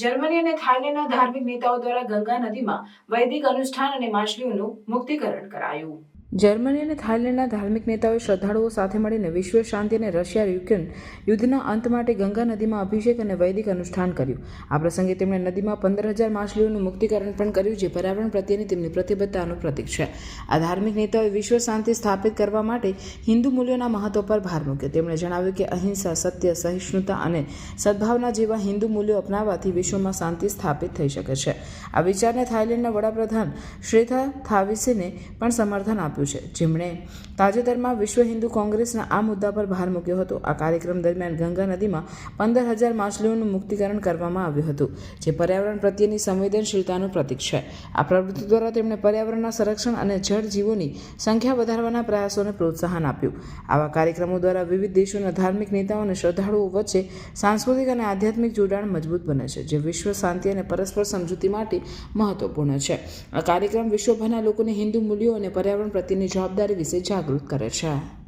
Germany અને થાઇલેન્ડના ધાર્મિક નેતાઓ દ્વારા ગંગા નદીમાં વૈદિક અનુષ્ઠાન અને માછલીઓનું મુક્તિકરણ કરાયું. જર્મની અને થાઇલેન્ડના ધાર્મિક નેતાઓએ શ્રદ્ધાળુઓ સાથે મળીને વિશ્વ શાંતિ અને રશિયા યુક્રેન યુદ્ધના અંત માટે ગંગા નદીમાં અભિષેક અને વૈદિક અનુષ્ઠાન કર્યું. આ પ્રસંગે તેમણે નદીમાં પંદર હજાર માછલીઓનું મુક્તિકરણ પણ કર્યું, જે પર્યાવરણ પ્રત્યેની તેમની પ્રતિબદ્ધતાનું પ્રતીક છે. આ ધાર્મિક નેતાઓએ વિશ્વ શાંતિ સ્થાપિત કરવા માટે હિન્દુ મૂલ્યોના મહત્વ પર ભાર મૂક્યો. તેમણે જણાવ્યું કે અહિંસા, સત્ય, સહિષ્ણુતા અને સદભાવના જેવા હિન્દુ મૂલ્યો અપનાવવાથી વિશ્વમાં શાંતિ સ્થાપિત થઈ શકે છે. આ વિચારને થાઇલેન્ડના વડાપ્રધાન શ્રેથા થાવિસેને પણ સમર્થન આપ્યું. છે. જેમણે તાજેતરમાં વિશ્વ હિન્દુ કોંગ્રેસના આ મુદ્દા પર ભાર મૂક્યો હતો. આ કાર્યક્રમ દરમિયાન ગંગા નદીમાં પંદર હજાર માછલીઓનું મુક્તિકરણ કરવામાં આવ્યું હતું, જે પર્યાવરણ પ્રત્યેની સંવેદનશીલતાનું પ્રતીક છે. આ પ્રવૃત્તિ દ્વારા તેમણે પર્યાવરણના સંરક્ષણ અને જળ જીવોની સંખ્યા વધારવાના પ્રયાસોને પ્રોત્સાહન આપ્યું. આવા કાર્યક્રમો દ્વારા વિવિધ દેશોના ધાર્મિક નેતાઓ અને શ્રદ્ધાળુઓ વચ્ચે સાંસ્કૃતિક અને આધ્યાત્મિક જોડાણ મજબૂત બને છે, જે વિશ્વ શાંતિ અને પરસ્પર સમજૂતી માટે મહત્વપૂર્ણ છે. આ કાર્યક્રમ વિશ્વભરના લોકોને હિન્દુ મૂલ્યો અને પર્યાવરણ પ્રત્યેની જવાબદારી વિશે જાગૃત કરે છે.